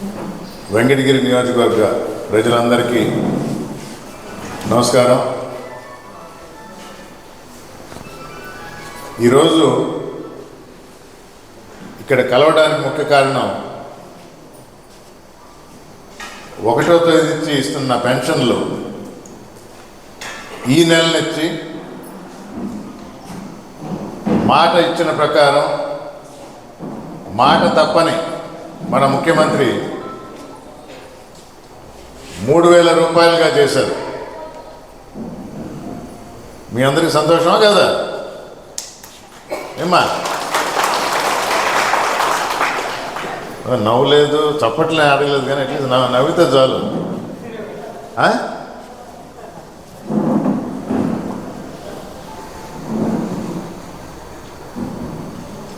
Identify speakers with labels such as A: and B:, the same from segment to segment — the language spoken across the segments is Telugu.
A: వెంకటగిరి నియోజకవర్గ ప్రజలందరికీ నమస్కారం. ఈరోజు ఇక్కడ కలవడానికి ముఖ్య కారణం ఒకటో తేదీ నుంచి ఇస్తున్న పెన్షన్లు ఈ నెల నుంచి మాట ఇచ్చిన ప్రకారం మాట తప్పని మన ముఖ్యమంత్రి మూడు వేల రూపాయలుగా చేశారు. మీ అందరికి సంతోషమా కదా? ఏమ్మా? నవ్వులేదు చప్పట్లే ఆడలేదు కానీ అట్లీస్ట్ నవ్వు నవ్వితే చాలు. ఆ?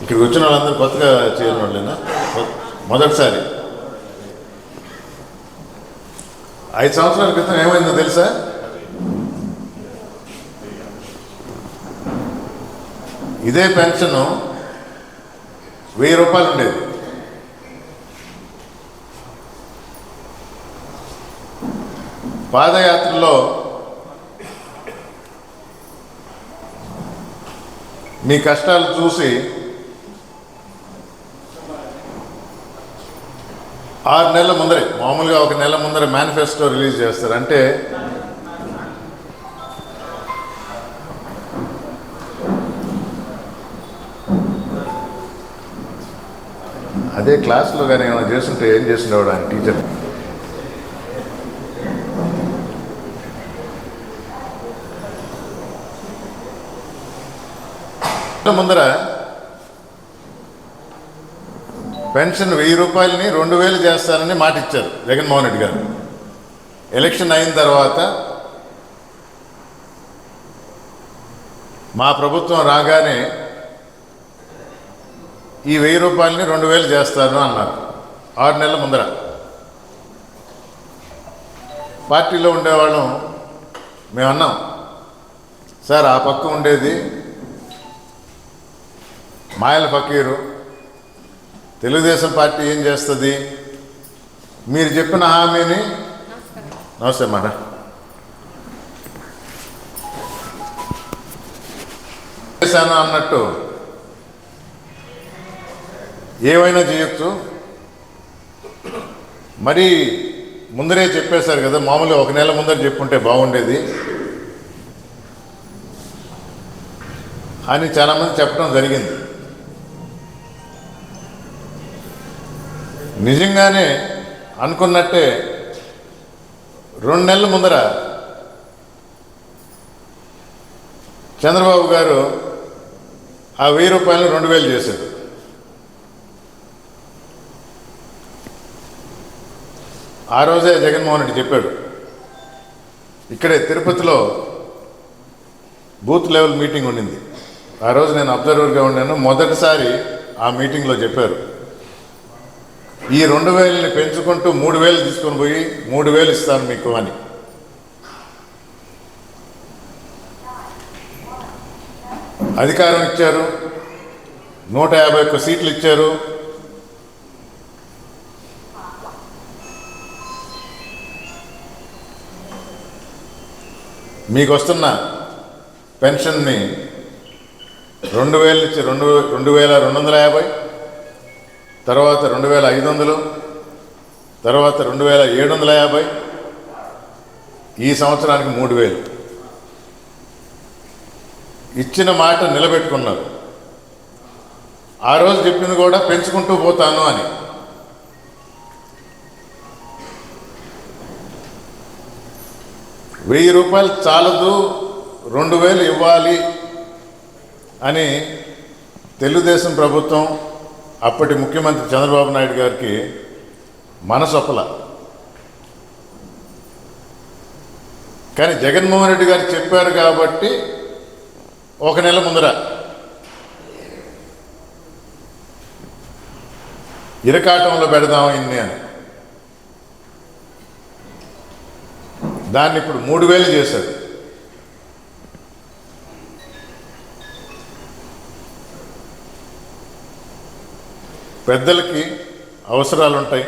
A: ఇక్కడికి వచ్చిన వాళ్ళందరూ కొత్తగా చేరిన వాళ్ళేనా మొదటిసారి. ఐదు సంవత్సరాల క్రితం ఏమైందో తెలుసా? ఇదే పెన్షన్ వెయ్యి రూపాయలు ఉండేది. పాదయాత్రలో మీ కష్టాలు చూసి ఆరు నెలల ముందరే మామూలుగా ఒక నెల ముందర మేనిఫెస్టో రిలీజ్ చేస్తారు. అంటే అదే క్లాస్లో కానీ ఏమైనా చేస్తుంటే ఏం చేసిండేవాడు ఆయన టీచర్ ముందర పెన్షన్ వెయ్యి రూపాయలని రెండు వేలు చేస్తారని మాట ఇచ్చారు జగన్మోహన్ రెడ్డి గారు. ఎలక్షన్ అయిన తర్వాత మా ప్రభుత్వం రాగానే ఈ వెయ్యి రూపాయలని రెండు వేలు చేస్తాను అన్నారు. ఆరు నెలల ముందర. పార్టీలో ఉండేవాళ్ళం మేము అన్నాం సార్ ఆ పక్క ఉండేది మాయల ఫకీరు తెలుగుదేశం పార్టీ ఏం చేస్తుంది? మీరు చెప్పిన హామీని నమస్తే మాట చేశాను అన్నట్టు? ఏమైనా చేయొచ్చు? మరి ముందరే చెప్పేశారు కదా మామూలుగా ఒక నెల ముందర చెప్పుంటే బాగుండేది. అని చాలామంది చెప్పడం జరిగింది. నిజంగానే అనుకున్నట్టే రెండు నెలల ముందర చంద్రబాబు గారు ఆ వెయ్యి రూపాయలను రెండు వేలు చేశారు. ఆ రోజే జగన్మోహన్ రెడ్డి చెప్పాడు ఇక్కడే తిరుపతిలో బూత్ లెవెల్ మీటింగ్ ఉండింది. ఆ రోజు నేను అబ్జర్వర్గా ఉన్నాను మొదటిసారి ఆ మీటింగ్లో చెప్పారు. ఈ రెండు వేలని పెంచుకుంటూ మూడు వేలు తీసుకొని పోయి మూడు వేలు ఇస్తాను మీకు అని. అధికారం ఇచ్చారు. నూట యాభై ఒక్క సీట్లు ఇచ్చారు. మీకు వస్తున్న పెన్షన్ని రెండు వేల నుంచి రెండు రెండు వేల రెండు వందల యాభై తర్వాత రెండు వేల ఐదు వందలు తర్వాత రెండు వేల ఏడు వందల యాభై ఈ సంవత్సరానికి మూడు వేలు. ఇచ్చిన మాట నిలబెట్టుకున్నారు. ఆ రోజు చెప్పింది కూడా పెంచుకుంటూ పోతాను అని. వెయ్యి రూపాయలు చాలదు రెండు వేలు ఇవ్వాలి అని తెలుగుదేశం ప్రభుత్వం అప్పటి ముఖ్యమంత్రి చంద్రబాబు నాయుడు గారికి మనసొప్పల కానీ జగన్మోహన్ రెడ్డి గారు చెప్పారు కాబట్టి ఒక నెల ముందర. ఇరకాటంలో పెడదాం ఇన్ని అని. దాన్ని ఇప్పుడు మూడు వేలు చేశారు. పెద్దలకి అవసరాలు ఉంటాయి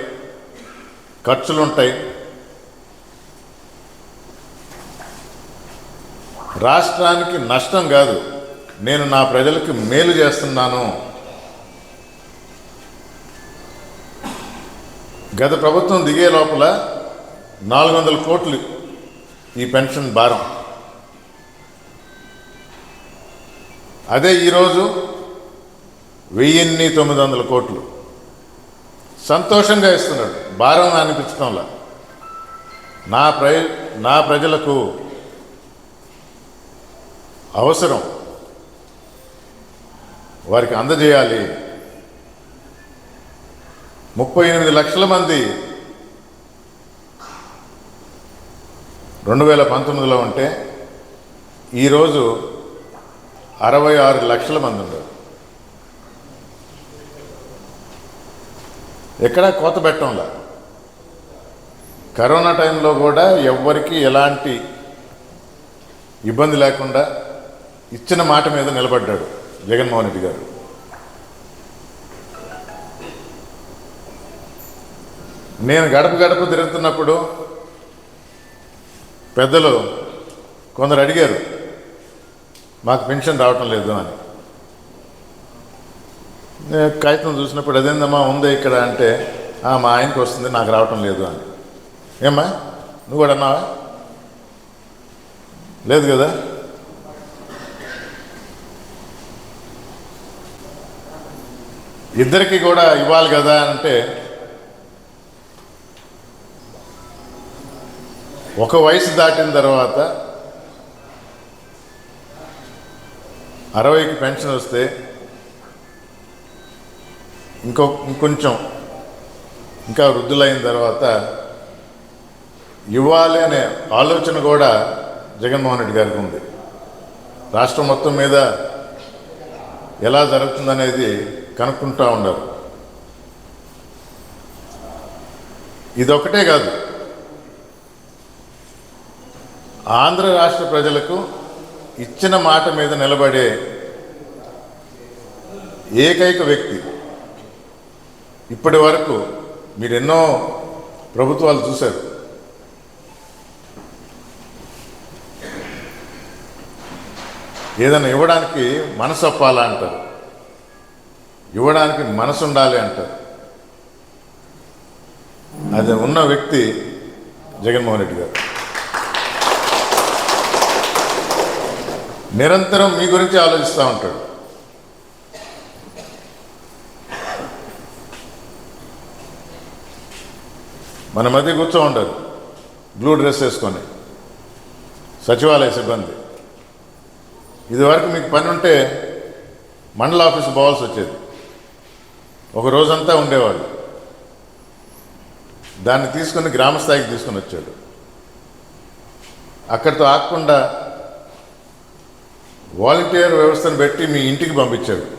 A: ఖర్చులు ఉంటాయి రాష్ట్రానికి నష్టం కాదు నేను నా ప్రజలకు మేలు చేస్తున్నాను. గత ప్రభుత్వం దిగే లోపల నాలుగు వందల కోట్లు ఈ పెన్షన్ భారం. అదే ఈరోజు వెయ్యిన్ని తొమ్మిది వందల కోట్లు. సంతోషంగా ఇస్తున్నాడు. భారం అనిపించడంలా నా ప్ర నా ప్రజలకు అవసరం. వారికి అందజేయాలి. ముప్పై ఎనిమిది లక్షల మంది రెండు వేల పంతొమ్మిదిలో ఉంటే ఈరోజు అరవై ఆరు లక్షల మంది ఉన్నారు. ఎక్కడా కోత పెట్టంలా. కరోనా టైంలో కూడా ఎవ్వరికీ ఎలాంటి ఇబ్బంది లేకుండా ఇచ్చిన మాట మీద నిలబడ్డాడు జగన్మోహన్ రెడ్డి గారు. నేను గడప గడప తిరుగుతున్నప్పుడు పెద్దలు కొందరు అడిగారు మాకు పెన్షన్ రావటం లేదు అని. కాగితం చూసినప్పుడు అదేందమ్మా ఉందే ఇక్కడ అంటే "ఆ, మా ఆయనకి వస్తుంది నాకు రావటం లేదు అని. ఏమ్మా? నువ్వు కూడా అన్నావా? లేదు కదా? ఇద్దరికి కూడా ఇవ్వాలి కదా అంటే ఒక వయసు దాటిన తర్వాత అరవైకి పెన్షన్ వస్తే ఇంకో ఇంకొంచెం ఇంకా వృద్ధులైన తర్వాత ఇవ్వాలి అనే ఆలోచన కూడా జగన్మోహన్ రెడ్డి గారికి ఉంది. రాష్ట్రం మొత్తం మీద ఎలా జరుగుతుందనేది కనుక్కుంటూ ఉన్నారు ఇదొకటే కాదు. ఆంధ్ర రాష్ట్ర ప్రజలకు ఇచ్చిన మాట మీద నిలబడే ఏకైక వ్యక్తి ఇప్పటి వరకు మీరు ఎన్నో ప్రభుత్వాలు చూశారు. ఏదైనా ఇవ్వడానికి మనసు అప్పాలా అంటారు. ఇవ్వడానికి మనసు ఉండాలి అంటారు. అది ఉన్న వ్యక్తి జగన్మోహన్ రెడ్డి గారు. నిరంతరం మీ గురించి ఆలోచిస్తూ ఉంటాడు. మన మధ్య కూర్చో ఉండరు బ్లూ డ్రెస్ వేసుకొని. సచివాలయ సిబ్బంది. ఇదివరకు మీకు పని ఉంటే మండల ఆఫీస్ పోవాల్సి వచ్చేది. ఒక రోజంతా ఉండేవాళ్ళు. దాన్ని తీసుకుని గ్రామ స్థాయికి తీసుకుని వచ్చాడు. అక్కడితో ఆగకుండా వాలంటీర్ వ్యవస్థను పెట్టి మీ ఇంటికి పంపించాడు.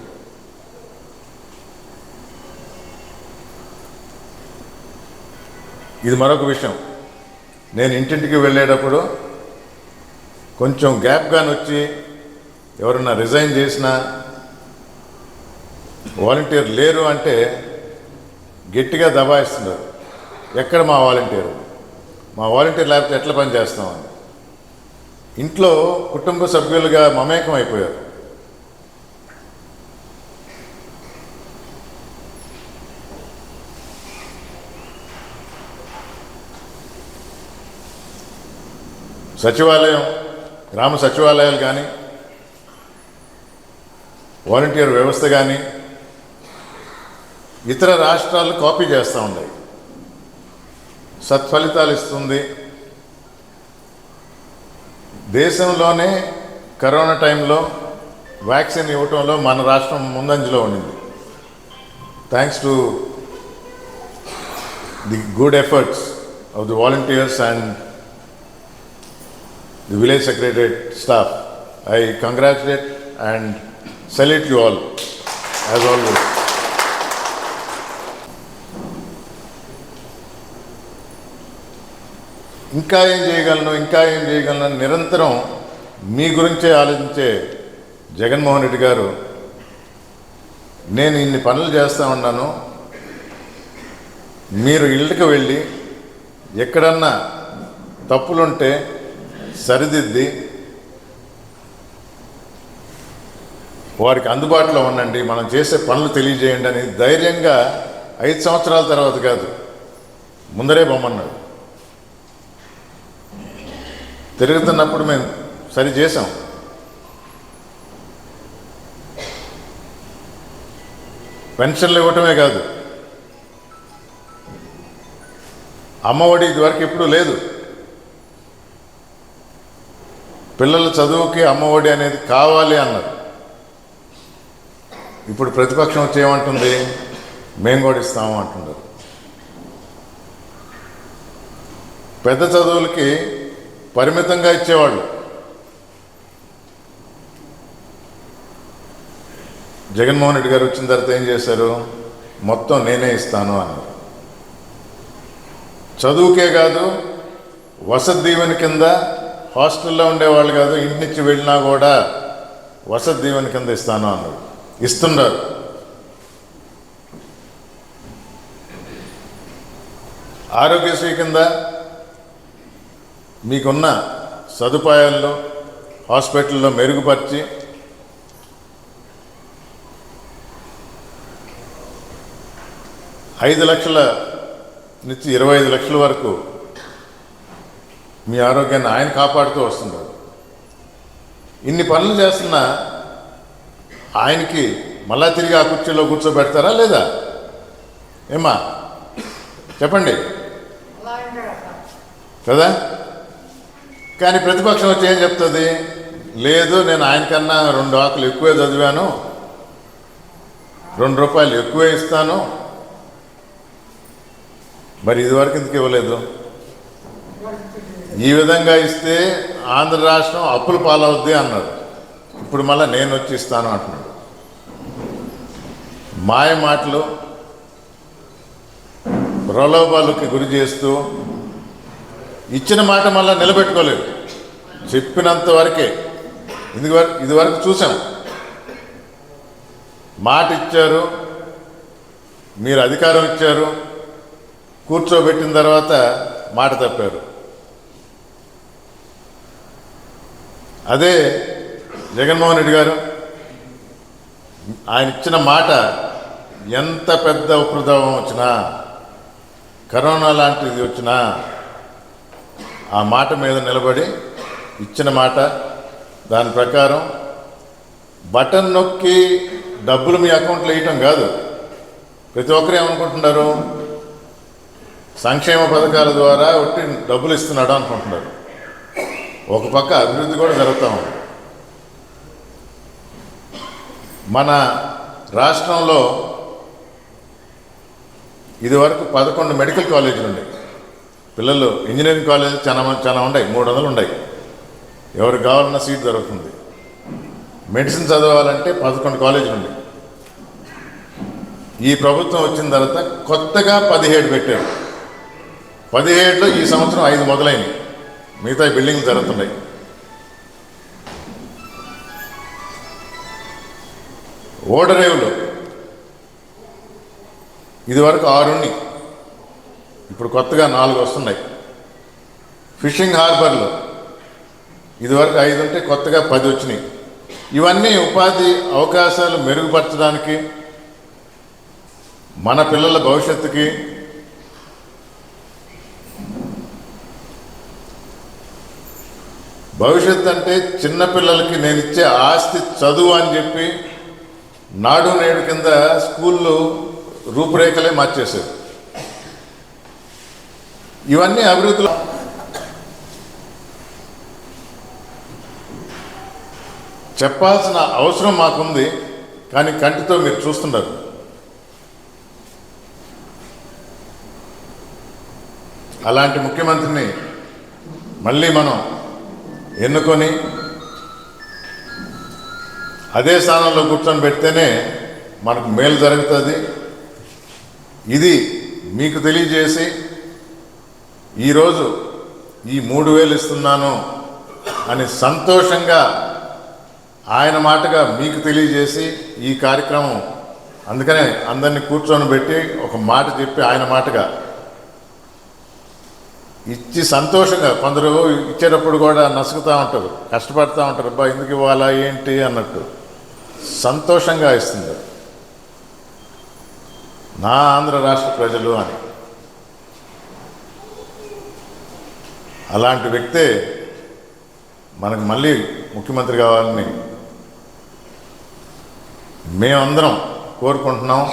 A: ఇది మరొక విషయం. నేను ఇంటింటికి వెళ్ళేటప్పుడు కొంచెం గ్యాప్గాని వచ్చి ఎవరన్నా రిజైన్ చేసినా వాలంటీర్ లేరు అంటే గట్టిగా దబాయిస్తున్నారు. ఎక్కడ మా వాలంటీర్? మా వాలంటీర్ లేకపోతే ఎట్లా పని చేస్తామని ఇంట్లో కుటుంబ సభ్యులుగా మమేకం అయిపోయారు. సచివాలయం గ్రామ సచివాలయాలు కానీ వాలంటీర్ వ్యవస్థ కానీ ఇతర రాష్ట్రాలు కాపీ చేస్తూ ఉన్నాయి. సత్ఫలితాలు ఇస్తుంది. దేశంలోనే కరోనా టైంలో వ్యాక్సిన్ ఇవ్వటంలో మన రాష్ట్రం ముందంజలో ఉండింది thanks to the good efforts of the volunteers and the village secretariat staff I congratulate and salute you all as always ఇంకా ఏం చేయగలను ఇంకా ఏం చేయగలను అని నిరంతరం మీ గురించే ఆలోచించే జగన్మోహన్ రెడ్డి గారు నేను ఇన్ని పనులు చేస్తూ ఉన్నాను. మీరు ఇళ్ళకి వెళ్ళి ఎక్కడన్నా తప్పులుంటే సరిదిద్ది. వారికి అందుబాటులో ఉండండి. మనం చేసే పనులు తెలియజేయండి అని ధైర్యంగా ఐదు సంవత్సరాల తర్వాత కాదు ముందరే బొమ్మన్నాడు. తిరుగుతున్నప్పుడు మేము సరి చేసాం పెన్షన్లు ఇవ్వటమే కాదు అమ్మఒడి ఇదివరకు ఎప్పుడూ లేదు. పిల్లల చదువుకి అమ్మఒడి అనేది కావాలి అన్నారు. ఇప్పుడు ప్రతిపక్షం వచ్చి ఏమంటుంది? మేము కూడా ఇస్తాము అంటున్నారు. పెద్ద చదువులకి పరిమితంగా ఇచ్చేవాళ్ళు. జగన్మోహన్ రెడ్డి గారు వచ్చిన తర్వాత ఏం చేశారు? మొత్తం నేనే ఇస్తాను అన్నారు. చదువుకే కాదు వసతి దీవెన కింద హాస్టల్లో ఉండేవాళ్ళు కాదు ఇంటి నుంచి వెళ్ళినా కూడా వసతి దీవెన కింద ఇస్తాను అన్నారు ఇస్తున్నారు. ఆరోగ్యశ్రీ కింద మీకున్న సదుపాయాల్లో హాస్పిటల్లో మెరుగుపరిచి ఐదు లక్షల నుంచి ఇరవై ఐదు లక్షల వరకు మీ ఆరోగ్యాన్ని ఆయన కాపాడుతూ వస్తున్నారు ఇన్ని పనులు చేస్తున్నా ఆయనకి మళ్ళా తిరిగి ఆ కుర్చీలో కూర్చోబెడతారా లేదా? ఏమ్మా చెప్పండి. కదా? కానీ ప్రతిపక్షం వచ్చి ఏం చెప్తుంది? లేదు నేను ఆయనకన్నా రెండు ఆకులు ఎక్కువే చదివాను. రెండు రూపాయలు ఎక్కువే ఇస్తాను. మరి ఇదివరకు ఎందుకు ఇవ్వలేదు? ఈ విధంగా ఇస్తే ఆంధ్ర రాష్ట్రం అప్పుల పాలవుద్ది అన్నాడు. ఇప్పుడు మళ్ళీ నేను వచ్చి ఇస్తాను అంటున్నాడు. మాయ మాటలు ప్రలోభాలకి గురి చేస్తూ ఇచ్చిన మాట మళ్ళీ నిలబెట్టుకోలేదు. చెప్పినంత వరకే. ఇది వరకు ఇది వరకు చూసాం మాట ఇచ్చారు మీరు అధికారం ఇచ్చారు కూర్చోబెట్టిన తర్వాత మాట తప్పారు. అదే జగన్మోహన్ రెడ్డి గారు ఆయన ఇచ్చిన మాట ఎంత పెద్ద ఉపద్రవం వచ్చినా కరోనా లాంటిది వచ్చినా ఆ మాట మీద నిలబడి ఇచ్చిన మాట దాని ప్రకారం బటన్ నొక్కి డబ్బులు మీ అకౌంట్లో వేయటం కాదు. ప్రతి ఒక్కరు ఏమనుకుంటున్నారు? సంక్షేమ పథకాల ద్వారా ఒట్టి డబ్బులు ఇస్తున్నాడు అనుకుంటున్నారు. ఒక పక్క అభివృద్ధి కూడా జరుగుతూ ఉంది. మన రాష్ట్రంలో ఇదివరకు పదకొండు మెడికల్ కాలేజీలు ఉన్నాయి పిల్లలు ఇంజనీరింగ్ కాలేజీలు చాలా చాలా ఉన్నాయి. మూడు వందలు ఉన్నాయి. ఎవరికి కావాలన్నా సీట్ దొరుకుతుంది. మెడిసిన్ చదవాలంటే పదకొండు కాలేజీలు ఉన్నాయి. ఈ ప్రభుత్వం వచ్చిన తర్వాత కొత్తగా పదిహేడు పెట్టారు. పదిహేడులో ఈ సంవత్సరం ఐదు మొదలైనవి మిగతా బిల్డింగ్లు జరుగుతున్నాయి. ఓడరేవులు. ఇదివరకు ఆరున్ని ఇప్పుడు కొత్తగా నాలుగు వస్తున్నాయి. ఫిషింగ్ హార్బర్లు. ఇదివరకు ఐదు ఉంటే కొత్తగా పది వచ్చినాయి. ఇవన్నీ ఉపాధి అవకాశాలు మెరుగుపరచడానికి మన పిల్లల భవిష్యత్తుకి భవిష్యత్ అంటే చిన్నపిల్లలకి నేను ఇచ్చే ఆస్తి చదువు అని చెప్పి నాడు నేడు కింద స్కూళ్ళు రూపురేఖలే మార్చేశారు. ఇవన్నీ అభివృద్ధిలో చెప్పాల్సిన అవసరం మాకుంది కానీ కంటితో మీరు చూస్తున్నారు. అలాంటి ముఖ్యమంత్రిని మళ్ళీ మనం ఎన్నుకొని అదే స్థానంలో కూర్చొని పెడితేనే మనకు మేలు జరుగుతుంది. ఇది మీకు తెలియజేసి ఈరోజు ఈ మూడు వేలు ఇస్తున్నాను అని సంతోషంగా ఆయన మాటగా మీకు తెలియజేసి ఈ కార్యక్రమం అందుకనే అందరినీ కూర్చొని పెట్టి ఒక మాట చెప్పి ఆయన మాటగా ఇచ్చి సంతోషంగా కొందరు ఇచ్చేటప్పుడు కూడా నసుకుతూ ఉంటారు కష్టపడుతూ ఉంటారు అబ్బా ఎందుకు ఇవ్వాలా ఏంటి? అన్నట్టు సంతోషంగా ఇస్తుంది. నా ఆంధ్ర రాష్ట్ర ప్రజలు అని. అలాంటి వ్యక్తే మనకు మళ్ళీ ముఖ్యమంత్రి కావాలని మేమందరం కోరుకుంటున్నాం.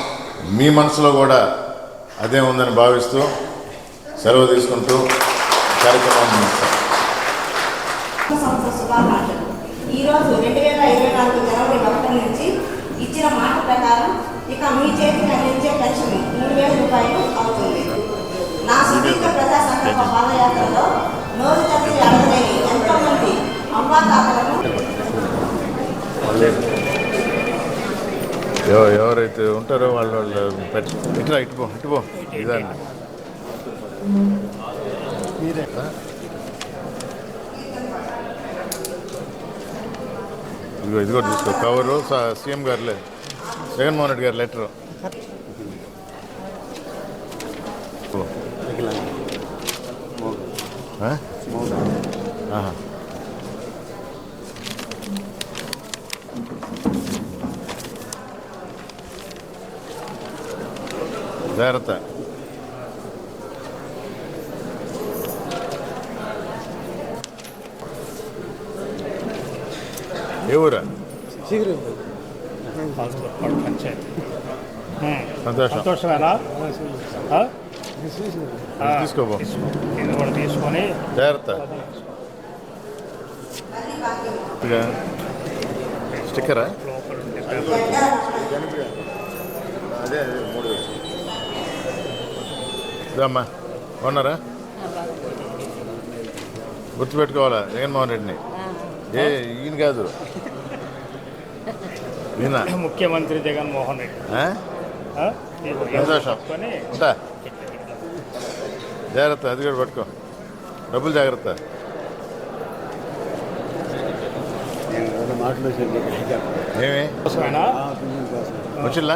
A: మీ మనసులో కూడా అదే ఉందని భావిస్తూ సెలవు తీసుకుంటూ కార్యక్రమాన్ని
B: శుభాకాంక్షలు. ఈరోజు రెండు వేల ఇరవై నాలుగు జనవరి ఒకటి నుంచి ఇచ్చిన మాట ప్రకారం ఇక మీ చేతికి అందించే పెన్షన్ మూడు వేల రూపాయలు అవుతుంది. నా సుదీర్ఘ ప్రజా సంకల్ప పాదయాత్రలో నోరు తప్పి అడగలేని ఎంతో మంది అవ్వాతాతలను
A: ఎవ- ఎవరైతే ఉంటారో వాళ్ళు ఇట్లా ఇటుపో ఇటుపో ఇదండి ఇదిగో ఇదిగో తీసుకో కవరు సీఎం గారులే. జగన్మోహన్ రెడ్డి గారు లెటరు. జాగ్రత్త. ఏ ఊరా
C: పంచాయతీ
A: సంతోషం
C: సంతోషమేనా ఆ? ఆ,
A: తీసుకోపో.
C: తీసుకో. ఇది కూడా తీసుకొని
A: జాగ్రత్త. స్టిక్కరా ఇదమ్మా ఉన్నారా గుర్తుపెట్టుకోవాలా జగన్మోహన్ రెడ్డిని ఏ ఈయన కాదు.
C: ముఖ్యమంత్రి జగన్మోహన్ రెడ్డి.
A: సంతోషం. ఉంటా. జాగ్రత్త అది కూడా పట్టుకో. డబ్బులు జాగ్రత్త. ఏమి? వచ్చిల్లా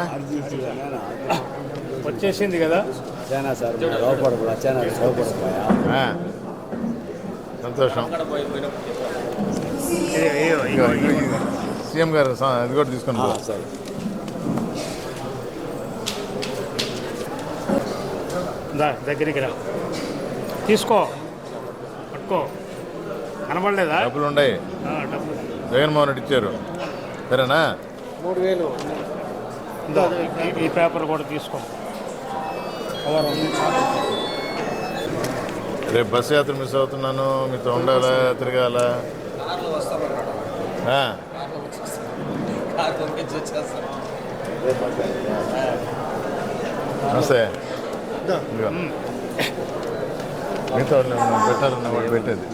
C: వచ్చేసింది కదా.
D: చాలా సార్ లోపడకుండా చాలా లోపడకపోయా
A: ఆ. సంతోషం
C: ఇది- ఇదిగో,
A: ఇదిగో,
C: ఇదిగో,
A: ఇది- ఇది. సీఎం గారు అది కూడా తీసుకొని పో.
D: సరే.
C: దా దగ్గరికి రా. తీసుకో. పట్టుకో. కనబడలేదా?
A: డబ్బులు. ఉన్నాయి జగన్మోహన్ రెడ్డి ఇచ్చారు. సరేనా?
D: మూడు వేలు
C: ఈ- పేపర్ కూడా తీసుకో.
A: రేపు బస్సు యాత్ర మిస్ అవుతున్నాను. మీతో ఉండాలా తిరగాల. నమస్తే. మిగతా పెట్టాలన్న వాళ్ళు పెట్టేది.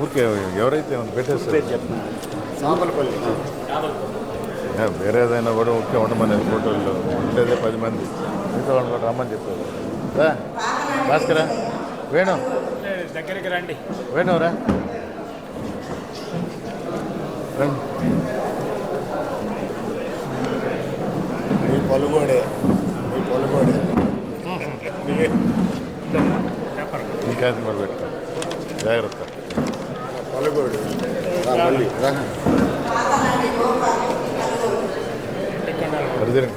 A: ఊరికే ఎవరైతే పెట్టేస్తారు? వేరే ఏదైనా కూడా ఊరికే ఉండమని ఫోటోల్లో ఉండేదే పది మంది. మిగతా వాళ్ళు కూడా రమ్మని చెప్పారు. భాస్కరా వేణు.
C: దగ్గరికి రండి.
A: వేణురా
D: మీ పొలగోడే మీ పొలగోడే
C: ఇదో, పేపర్
A: ఈ కాగితం కూడా పెట్టు జాగ్రత్త
D: పొలగోడు మళ్ళీ
C: ఇక్కడ
A: అది తిరిగి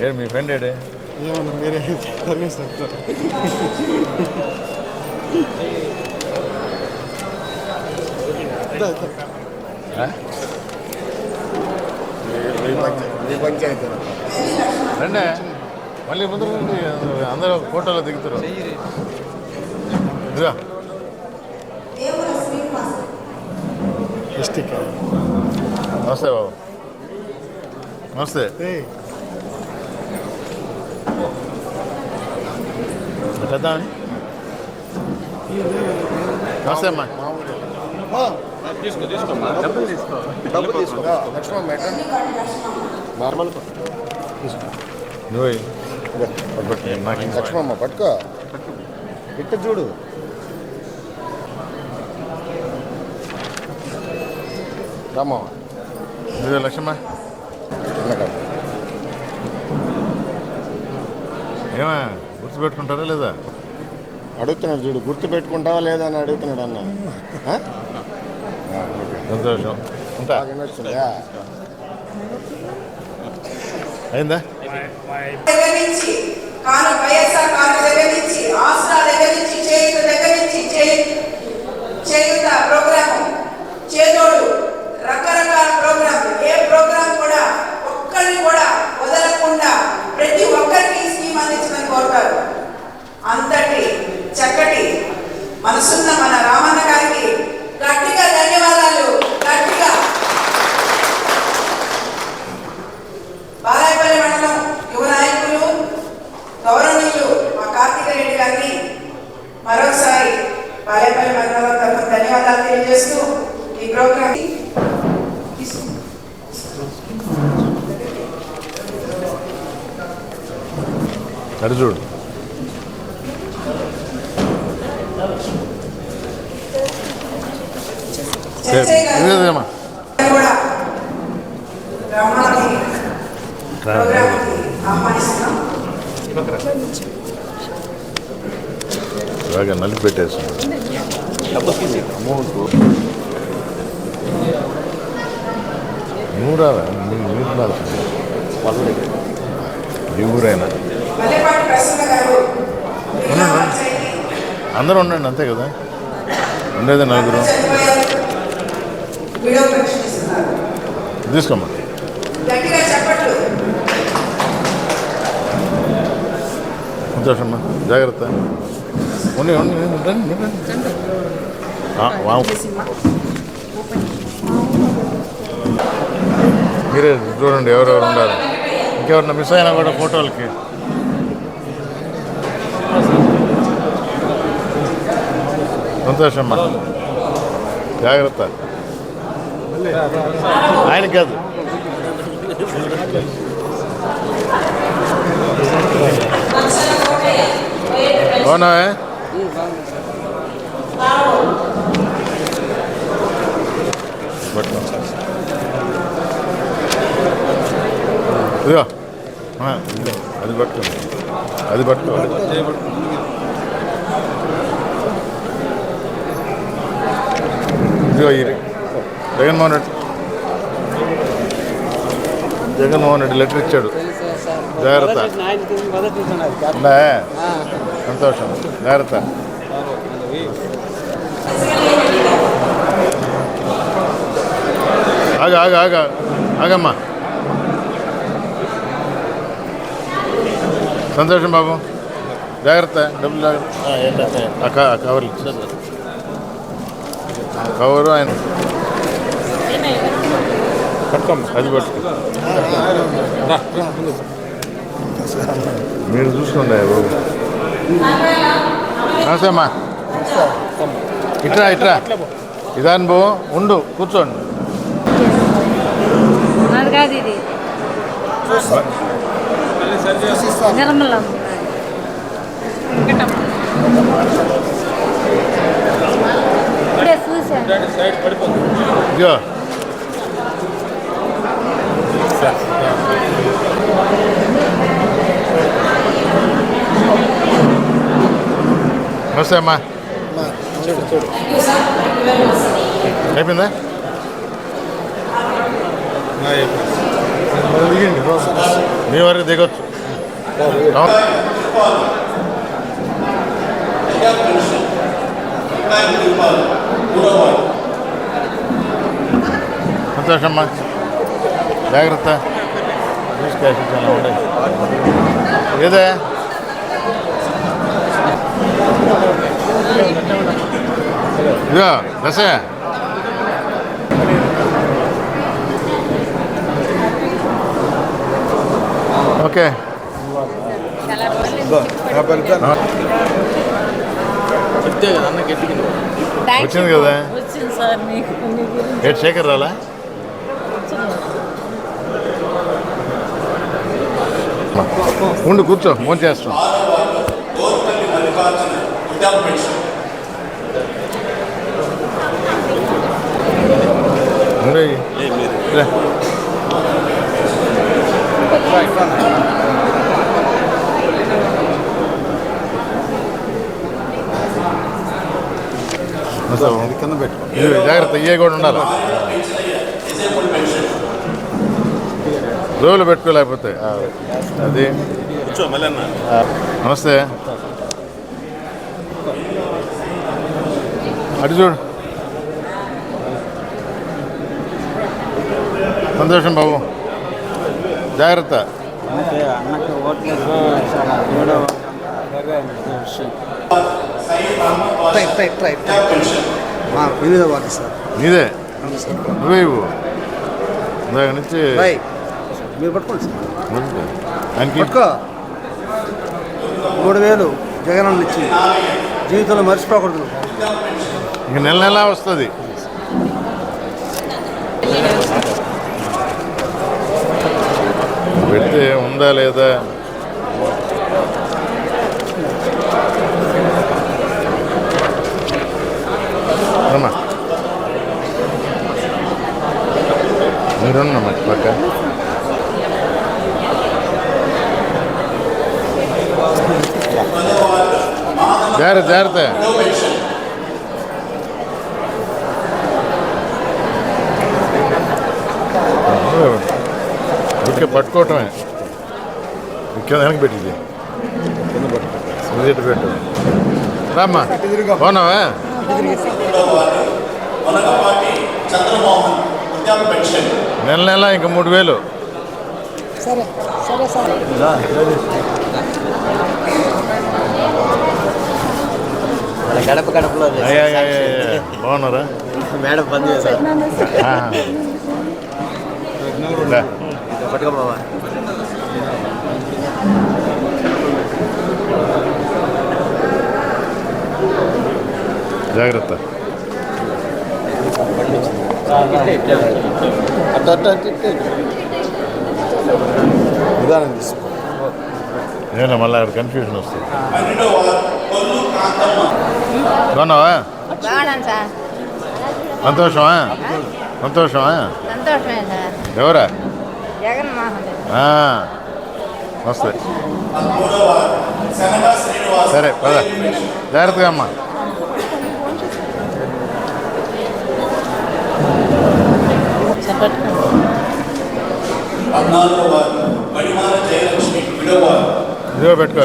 A: ఏ మీ ఫ్రెండ్ ఏడే
D: ఏమన్నా మీరే సర్వీస్
A: రండి. మళ్ళీ ముందు రండి అందరూ ఫోటోలో దిగుతారు. ఇదిగో. నమస్తే బాబు. నమస్తే. పెద్ద నమస్తే అమ్మా.
D: తీసుకో లక్ష్మణ్ మేట నార్మల్
A: నువ్వు. పట్టుకో, నాకు ఇంకా
D: లక్ష్మమ్మ పట్టుకో. ఇట్ట చూడు. రమ్మ.
A: ఇదిగో లక్ష్మమ్మ. ఏమా గుర్తుపెట్టుకుంటారా లేదా?
D: అడుగుతున్నాడు చూడు గుర్తు పెట్టుకుంటావా లేదా అని అడుగుతున్నాడు అన్న?
A: సంతోషం. ఉంటా.
D: బాగా వినొచ్చిందా
A: అయిందా
E: దగ్గర నుంచి చేయుత దగ్గర చేయి- చేయుత ప్రోగ్రాము చేదోడు రకరకాల ప్రోగ్రాం ఏ ప్రోగ్రాం కూడా ఒక్కరిని కూడా వదలకుండా ప్రతి ఒక్కరికి ఈ స్కీమ్ అందించమని కోరుతారు. అంతటి చక్కటి మనసున్న మన రామన్న గారికి గట్టిగా ధన్యవాదాలు గట్టిగా బాలాయపల్లి మండలం యువ నాయకులు గౌరవనీయులు మా కార్తీక రెడ్డి గారిని మరోసారి బాలాయపల్లి మండలం తరఫున ధన్యవాదాలు తెలియజేస్తూ ఈ ప్రోగ్రామ్
A: బాగా నలిపి పెట్టేస్తుంది అమౌంట్ నువ్వు రావా మీరు మీరు రాల్సింది ఏ ఊరైనా అందరూ ఉండండి అంతే కదా? ఉండేది నలుగురు. తీసుకోమ్మా. సంతోషమ్మా జాగ్రత్త. ఉండి ఉండి ఉండి, రండి, రండి. ఆ, వా- మీరే చూడండి ఎవరెవరు ఉండాలి. ఇంకెవరన్నా మిస్ అయినా కూడా ఫోటోలకి. సంతోషమ్మా. జాగ్రత్త. ఆయన కాదు. అవునా పట్టుకో ఇదిగో ఆ, ఇదిగో. అది పట్టుకోండి అది పట్టుకో. ఇదిగో ఇది. జగన్మోహన్ రెడ్డి. జగన్మోహన్ రెడ్డి లెటర్ ఇచ్చాడు. జాగ్రత్త. సంతోషం. జాగ్రత్త. ఆగ ఆగ ఆగ. ఆగమ్మా. సంతోషం బాబు. జాగ్రత్త డబ్బులు జాగ్రత్త. కవర్లు. కవరు ఆయన. అది పట్టుకో. మీరు చూసుకోండి బాబు. నమస్తే అమ్మా. ఇట్రా ఇట్రా. ఇదాని బో ఉండు కూర్చోండి.
F: నిర్మల. ఇప్పుడే
A: ఇదిగో నమస్తే అమ్మా. అయిపోయిందా. మీ వరకు దిగొచ్చు. అవును. సంతోషమ్మా జాగ్రత్త తీసుకేసి చాలా ఉండే ఏదే ఇదిగో దశ ఓకే వచ్చింది కదా? ఏడు శేఖర్ రాలా? ఉండు కూర్చో ఫోన్ చేస్తాం. ఉండు.
D: కింద పెట్టుకో
A: జాగ్రత్త ఇయ్యే కూడా ఉండాలి. రోజులు పెట్టుకోలేకపోతే. అది. నమస్తే. అటు చూడు. సంతోషం బాబు. జాగ్రత్త.
G: అన్నకి ఓట్లేదు
H: సార్.
A: నీదే నువ్వే ఇవ్వు. ఇందాక నుంచి
H: మీరు పట్టుకోండి సార్. పట్టుకో. మూడు వేలు జగన్ ఇచ్చి జీవితంలో మర్చిపోకూడదు.
A: ఇంక నెల నెలా వస్తుంది. పెడితే ఉందా లేదా అమ్మా మీరున్నా మట్టి పక్క జాగ్రత్త జాగ్రత్త ఊరికే పట్టుకోవటమే కింద వెనక్కి పెట్టింది ఇటు పెట్టు రామ్మా బాగున్నావా నెల నెల ఇంకా మూడు వేలు
G: గడప గడపలో
A: అయ్యా అయ్యా, అయ్యా, అయ్యా. బాగున్నారా
G: మేడం పని చేశారు
A: ఆ. రా.
G: పట్టుకో బాబా
A: జాగ్రత్త.
D: నిదానం తీసుకో
A: మళ్ళీ అక్కడ కన్ఫ్యూజన్ వస్తుంది బాగున్నావా?
F: బాగున్నాను సార్.
A: సంతోషమా? సంతోషమా?
F: సంతోషమే సార్.
A: ఎవరా?
F: జగన్మోహన్
A: వస్తాయి సరే పద. జాగ్రత్తగా అమ్మా. ఇదిగో పెట్టుకో.